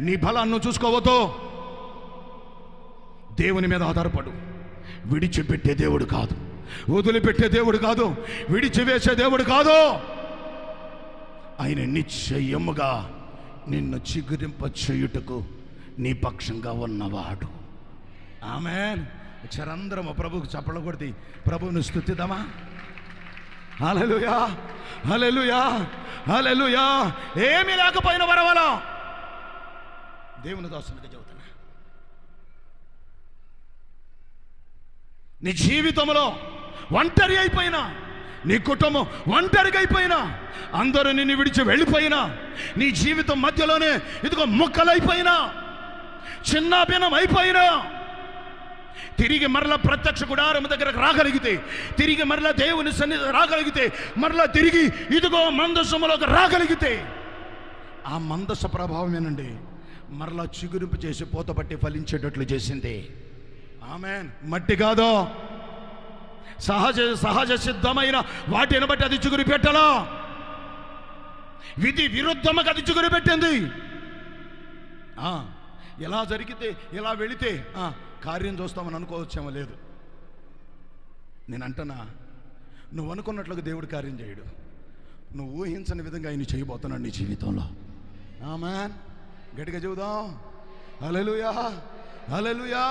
నీ బలాన్ని చూసుకోవద్దు. దేవుని మీద ఆధారపడు. విడిచిపెట్టే దేవుడు కాదు. వదిలిపెట్టే దేవుడు కాదు. విడిచివేసే దేవుడు కాదు. ఆయన నిశ్చయముగా నిన్ను చిగురింప చేయుటకు నీ పక్షంగా ఉన్నవాడు. ఆమె చరంద్రము ప్రభుకు చప్పలు కొడితే ప్రభువుని స్థుతిద్దామా హల్లెలూయా. హల్లెలూయా. హల్లెలూయా. ఏమీ లేకపోయిన వరవల దేవుని దాసునికి చెబుతున్నా నీ జీవితంలో ఒంటరి అయిపోయినా నీ కుటుంబం ఒంటరిగా అయిపోయినా అందరూ నిన్ను విడిచి వెళ్ళిపోయినా నీ జీవితం మధ్యలోనే ఇదిగో ముక్కలైపోయినా చిన్నాభిన్నం అయిపోయినా తిరిగి మరలా ప్రత్యక్ష గుడారం దగ్గరకు రాగలిగితే తిరిగి మరలా దేవుని సన్నిధి రాగలిగితే మరలా తిరిగి ఇదిగో మందసములోకి రాగలిగితే ఆ మందస ప్రభావమేనండి. మరలా చిగురింపు చేసి పూతపట్టి ఫలించేటట్లు చేసింది. ఆమె మట్టి కాదో. సహజ సహజ సిద్ధమైన వాటిని బట్టి అది చిగురు పెట్టలా. విధి విరుద్ధముగా అది చిగురు పెట్టింది. ఆ, ఇలా జరిగితే ఇలా వెళితే ఆ, కార్యం చూస్తామని అనుకోవచ్చేమో లేదు. నేను అంటనా నువ్వు అనుకున్నట్లుగా దేవుడు కార్యం చేయడు. నువ్వు ఊహించని విధంగా ఆయన చేయబోతున్నాడు నీ జీవితంలో. ఆమెన్. గట్టిగా చెబుదాం. అలలుయా అలలుయా